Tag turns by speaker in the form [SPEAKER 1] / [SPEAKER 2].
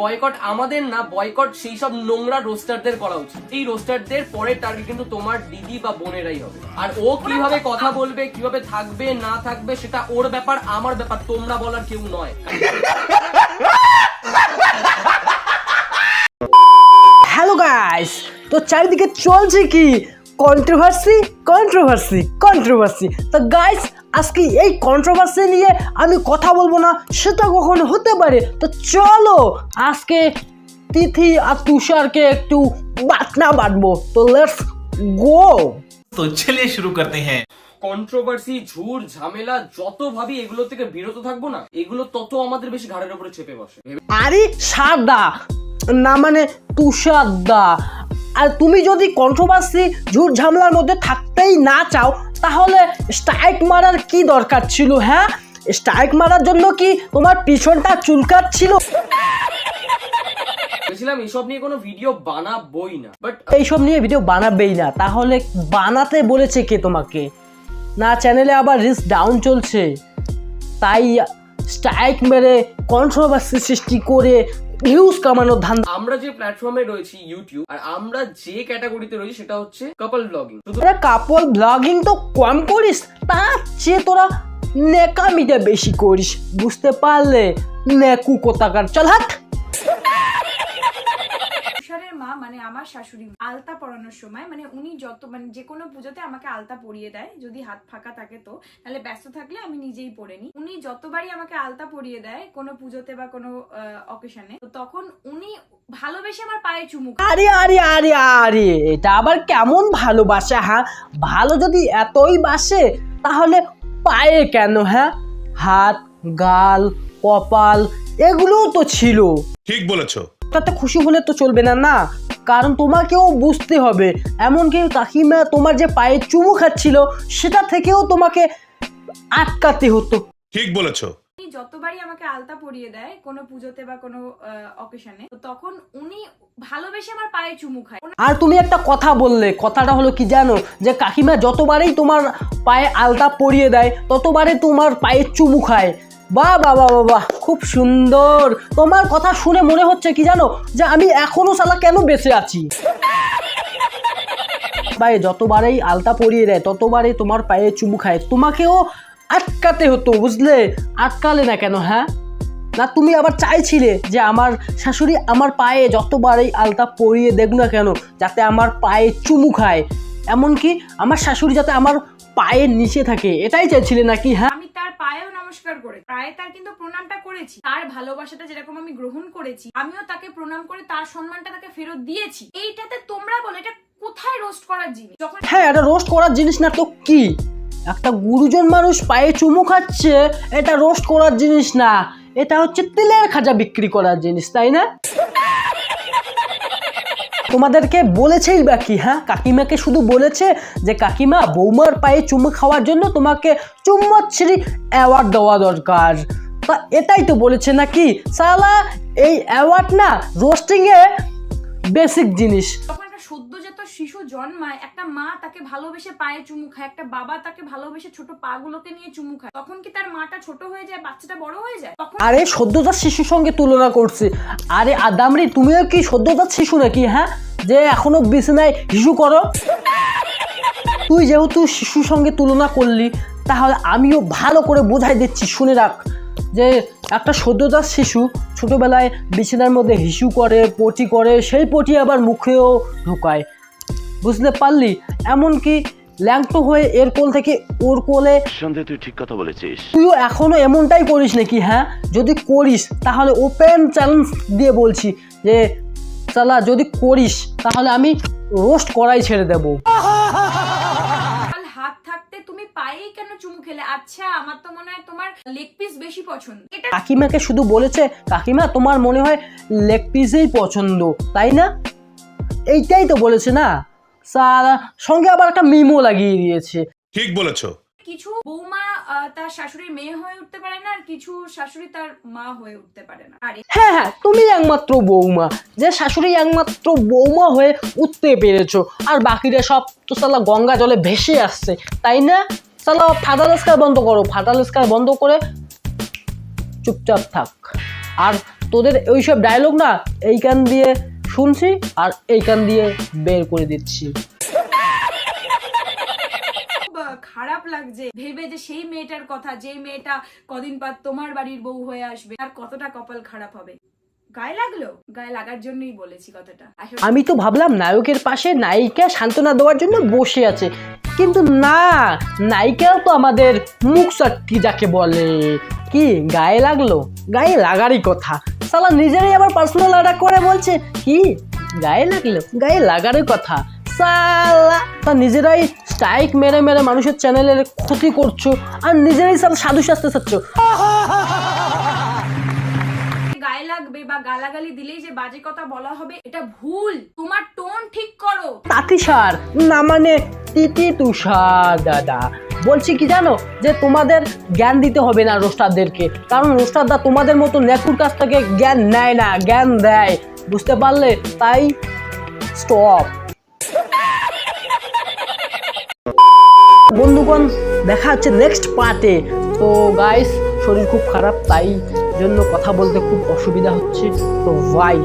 [SPEAKER 1] Boycott আমাদের না boycott সেই সব নোংরা রোস্টারদের করা উচিত। এই রোস্টারদের পরের টার্গেট কিন্তু তোমার দিদি বা বোনেরাই হবে। আর ও কীভাবে কথা বলবে, কীভাবে থাকবে, না থাকবে, সেটা ওর ব্যাপার, আমার ব্যাপার, তোমরা বলার কেউ নয়।
[SPEAKER 2] হ্যালো গাইস তো চারিদিকে চলছে কি? কন্ট্রোভার্সি কন্ট্রোভার্সি কন্ট্রোভার্সি তো গাইস আজকে এই কন্ট্রোভার্সি নিয়ে আমি কথা বলব না সেটা কখনো হতে পারে। তো চলো আজকে তিথি আর তুষারকে একটু বাটনা বাটবো তো লেটস গো
[SPEAKER 3] তো চলে শুরু করতে হ্যাঁ।
[SPEAKER 1] কন্ট্রোভার্সি ঝুর ঝামেলা যত ভাবি এগুলো থেকে বিরত থাকব না এগুলো তত আমাদের বেশি ঘাড়ের উপরে চেপে বসে।
[SPEAKER 2] আরে সাদা না মানে তুষার দা আর তুমি যদি কন্ট্রোভার্সি ঝুট ঝামেলার মধ্যে থাকতেই না চাও তাহলে স্ট্রাইক মারার কি দরকার ছিল হ্যাঁ? স্ট্রাইক মারার জন্য কি তোমার পিছনটা চুলকাচ্ছিল
[SPEAKER 1] বলেছিলাম এসব নিয়ে কোনো ভিডিও বানাবই না বাট
[SPEAKER 2] এইসব নিয়ে ভিডিও বানাবেই না। তাহলে বানাতে বলেছে কে তোমাকে? না চ্যানেলে আবার রিস্ক ডাউন চলছে। তাই স্ট্রাইক মেরে কন্ট্রোভার্সি সৃষ্টি করে ভিউজ কামানোর ধান
[SPEAKER 1] আমরা যে প্ল্যাটফর্মে রয়েছি ইউটিউব আর আমরা যে ক্যাটাগরিতে রয়েছি সেটা হচ্ছে কাপল ব্লগিং
[SPEAKER 2] তোরা কাপল ব্লগিং তো কম করিস তার চেয়ে তোরা নেকামিটা বেশি করিস বুঝতে পারলে? নেকু কোথাকার। চল হাট।
[SPEAKER 4] মানে আমার শাশুড়ি আলতা পরানোর সময় মানে উনি যত মানে যে কোনো পুজোতে আমাকে আলতা পরিয়ে দেয় যদি হাত ফাঁকা থাকে তো। তাহলে ব্যস্ত থাকলে আমি নিজেই পরে নিই। উনি যতবারই আমাকে আলতা পরিয়ে দেয় কোনো পুজোতে বা কোনো অকেশনে তো তখন উনি ভালোবেসে আমার পায়ে চুমু খায়।
[SPEAKER 2] আরে আরে আরে আরে এটা আবার কেমন ভালোবাসা হ্যাঁ? ভালো যদি এতই বাসে তাহলে পায়ে কেন হ্যাঁ? হাত গাল কপাল এগুলোও তো ছিল।
[SPEAKER 5] ঠিক বলেছ।
[SPEAKER 2] তাতে খুশি হলে তো চলবে না না? কারণ তোমাকেও বুঝতে হবে। এমনকি কাকিমা তোমার যে পায়ে চুমু খাচ্ছিল সেটা থেকেও তোমাকে আটকাতে হতো।
[SPEAKER 5] ঠিক বলেছ।
[SPEAKER 4] যতবারই আমাকে আলতা পরিয়ে দেয় কোনো পুজোতে বা কোনো অকেশনে তো তখন উনি ভালোবেসে আমার পায়ে চুমু খায়।
[SPEAKER 2] আর তুমি একটা কথা বললে কথাটা হলো কি জানো? যে কাকিমা যতবারই তোমার পায়ে আলতা পরিয়ে দেয় ততবারে তোমার পায়ে চুমু খায়। বাহ বাবা বাবা খুব সুন্দর। তোমার কথা শুনে মনে হচ্ছে কি জানো? যে আমি এখনও সালা কেন বেঁচে আছি? ভাই, যতবারেই আলতা পরিয়ে দেয়, ততবারই তোমার পায়ে চুমু খায়। তোমাকেও আটকাতে হতো, বুঝলে? আটকালে না কেন হ্যাঁ? না, তুমি আবার চাইছিলে যে আমার শাশুড়ি আমার পায়ে যতবারই আলতা পরিয়ে দেখ না কেন, যাতে আমার পায়ে চুমু খায়। এমনকি আমার শাশুড়ি যাতে আমার পায়ের নিচে থাকে, এটাই চাইছিলে নাকি হ্যাঁ?
[SPEAKER 4] পায়েও নমস্কার করে প্রায় তার কিন্তু প্রণামটা করেছি। তার ভালোবাসাটা যেরকম আমি গ্রহণ করেছি, আমিও তাকে প্রণাম করে তার সম্মানটা তাকে ফেরত দিয়েছি। এইটাতে তোমরা বলো, এটা কোথায় রোস্ট করার জিনিস? যখন
[SPEAKER 2] হ্যাঁ এটা রোস্ট করার জিনিস না তো কি? একটা গুরুজন মানুষ পায়ে চুমু খাচ্ছে, এটা রোস্ট করার জিনিস না। এটা হচ্ছে তেলের খাজা বিক্রি করার জিনিস, তাই না? তোমাদেরকে বলেছেই বা কি হ্যাঁ? কাকিমাকে শুধু বলেছে যে, কাকিমা, বৌমার পায়ে চুমু খাওয়ার জন্য তোমাকে চুম্বশ্রী অ্যাওয়ার্ড দেওয়া দরকার। তা এটাই তো বলেছে নাকি? সালা এই অ্যাওয়ার্ড না রোস্টিংয়ে বেসিক জিনিস।
[SPEAKER 4] শিশু জন্মায়, একটা মা তাকে ভালোবেসে পায়ে চুমু খায়, একটা বাবা তাকে ভালোবেসে ছোট পা গুলোকে নিয়ে চুমু খায়। তখন কি তার মাটা ছোট হয়ে যায়, বাচ্চাটা বড় হয়ে যায়? তখন
[SPEAKER 2] আরে, সদ্যজাত শিশুর সঙ্গে তুলনা করছে। আরে, আদামরি, তুমিও কি সদ্যজাত শিশু নাকি হ্যাঁ? যে এখনও বিছানায় হিসু করো। তুই যেহেতু শিশুর সঙ্গে তুলনা করলি, তাহলে আমিও ভালো করে বোঝাই দিচ্ছি, শুনে রাখ যে একটা সদ্যজাত শিশু ছোটবেলায় বিছানার মধ্যে হিসু করে, পটি করে, সেই পটি আবার মুখেও ঢুকায়। বুঝতে পারলি? এমনকি ল্যাংটো হয়ে এর কোল থেকে ওর কোলে
[SPEAKER 6] সন্দেহ তুই ঠিক কথা বলেছিস।
[SPEAKER 2] তুইও এখনও এমনটাই করিস নাকি হ্যাঁ? যদি করিস তাহলে ওপেন চ্যালেঞ্জ দিয়ে বলছি যে চালা যদি করিস তাহলে আমি রোস্ট করাই ছেড়ে দেব।
[SPEAKER 4] হাত থাকতে তুমি পায়েই কেন চুমু খেলে? আচ্ছা আমার তো মনে হয় তোমার লেগ পিস বেশি পছন্দ। এটা
[SPEAKER 2] কাকিমাকে শুধু বলেছে কাকিমা তোমার মনে হয় লেগ পিসেই পছন্দ তাই না? এইটাই তো বলেছে না? সঙ্গে আবার একটা মিমো লাগিয়ে দিয়েছে।
[SPEAKER 5] ঠিক বলেছ।
[SPEAKER 4] কিছু বৌমা তার শাশুড়ির মেয়ে হয়ে উঠতে পারে না আর কিছু শাশুড়ি তার মা হয়ে উঠতে পারে না। আর
[SPEAKER 2] হ্যাঁ হ্যাঁ তুমি একমাত্র বৌমা। যে শাশুড়ি একমাত্র বৌমা হয়ে উঠতে পেরেছ। আর বাকিরা সব তো সালা গঙ্গা জলে ভেসে আসছে তাই না? সালা ফাটালেস্কার বন্ধ করো ফাটালেস্কার বন্ধ করে চুপচাপ থাক। আর তোদের ওইসব ডায়লগ না এইখান দিয়ে শুনছি আর এইখান দিয়ে বের করে দিচ্ছি।
[SPEAKER 4] খারাপ লাগছে। ভেবে যে সেই মেয়েটার কথা যে মেয়েটা কদিন পর তোমার বাড়ির বউ হয়ে আসবে আর কতটা কপাল খারাপ হবে? গায়ে লাগল? গায়ে লাগার জন্যই বলেছি কথাটা।
[SPEAKER 2] আমি তো ভাবলাম নায়কের পাশে নায়িকা সান্ত্বনা দেওয়ার জন্য বসে আছে। কিন্তু না নায়িকাও তো আমাদের মুখ সাক্ষী যাকে বলে। কি গায়ে লাগল? গায়ে লাগারই কথা। সালা নিজেরাই আবার পার্সোনাল অ্যাটাক করে বলছে। কি? গায়ে লাগল? গায়ে লাগারই কথা। সালা তা নিজেরাই স্ট্রাইক মেরে মেরে মানুষের চ্যানেলের ক্ষতি করছ আর নিজেরাই সালা সাধু শাস্তে চাচ্ছ
[SPEAKER 4] গায়ে লাগবে বা গালাগালি দিলেই যে বাজে কথা বলা হবে এটা ভুল। তোমার টোন ঠিক করো।
[SPEAKER 2] তাঁতিসার না মানে তিতি তুষার দাদা। বলছি কি জানো? যে তোমাদের জ্ঞান দিতে হবে না রোস্টারদেরকে। কারণ রোস্টারদা তোমাদের মতো নেকুর কাছ থেকে জ্ঞান নেয় না, জ্ঞান দেয়। বুঝতে পারলে? তাই স্টপ বন্ধুগণ, দেখা হচ্ছে নেক্সট পার্টে তো গাইস শরীর খুব খারাপ, তাই জন্য কথা বলতে খুব অসুবিধা হচ্ছে। তো বাই